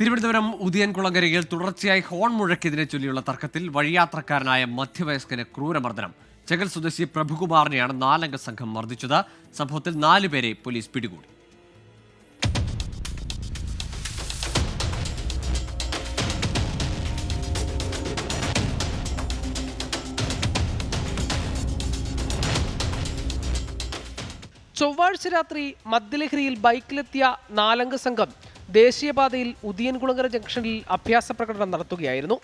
തിരുവനന്തപുരം ഉദയൻകുളങ്കരയിൽ തുടർച്ചയായി ഹോൺ മുഴക്കിയതിനെ ചൊല്ലിയുള്ള തർക്കത്തിൽ വഴിയാത്രക്കാരനായ മധ്യവയസ്കന് ക്രൂരമർദ്ദനം. ചെകൽ സ്വദേശി പ്രഭുകുമാറിനെയാണ് നാലംഗ സംഘം മർദ്ദിച്ചത്. സംഭവത്തിൽ നാലുപേരെ പോലീസ് പിടികൂടി. ചൊവ്വാഴ്ച രാത്രി മദ്യലഹരിയിൽ ബൈക്കിലെത്തിയ നാലംഗ സംഘം ദേശീയപാതയിൽ ഉദിയൻകുളങ്ങര ജംഗ്ഷനിൽ അഭ്യാസ പ്രകടനം നടത്തുകയായിരുന്നു.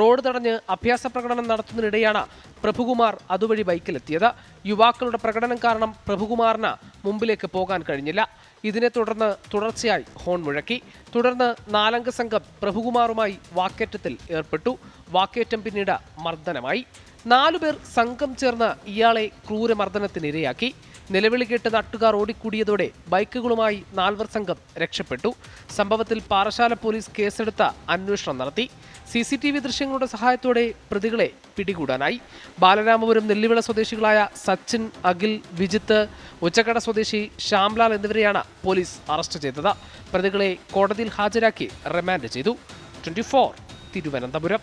റോഡ് തടഞ്ഞ് അഭ്യാസ പ്രകടനം നടത്തുന്നതിനിടെയാണ് പ്രഭുകുമാർ അതുവഴി ബൈക്കിലെത്തിയത്. യുവാക്കളുടെ പ്രകടനം കാരണം പ്രഭുകുമാറിന് മുമ്പിലേക്ക് പോകാൻ കഴിഞ്ഞില്ല. ഇതിനെ തുടർന്ന് തുടർച്ചയായി ഹോൺ മുഴക്കി. തുടർന്ന് നാലംഗ സംഘം പ്രഭുകുമാറുമായി വാക്കേറ്റത്തിൽ ഏർപ്പെട്ടു. വാക്കേറ്റം പിന്നീട് മർദ്ദനമായി. നാലുപേർ സംഘം ചേർന്ന് ഇയാളെ ക്രൂരമർദ്ദനത്തിനിരയാക്കി. നിലവിളി കേട്ട് നാട്ടുകാർ ഓടിക്കൂടിയതോടെ ബൈക്കുകളുമായി നാൽവർ സംഘം രക്ഷപ്പെട്ടു. സംഭവത്തിൽ പാറശാല പോലീസ് കേസെടുത്ത അന്വേഷണം നടത്തി. സി സി ടി വി ദൃശ്യങ്ങളുടെ സഹായത്തോടെ പ്രതികളെ പിടികൂടാനായി. ബാലരാമപുരം നെല്ലിവിള സ്വദേശികളായ സച്ചിൻ അഖിൽ വിജിത്ത് ഉച്ചക്കട സ്വദേശി ശ്യാംലാൽ എന്നിവരെയാണ് പോലീസ് അറസ്റ്റ് ചെയ്തത്. പ്രതികളെ കോടതിയിൽ ഹാജരാക്കി റിമാൻഡ് ചെയ്തു. ട്വന്റി തിരുവനന്തപുരം.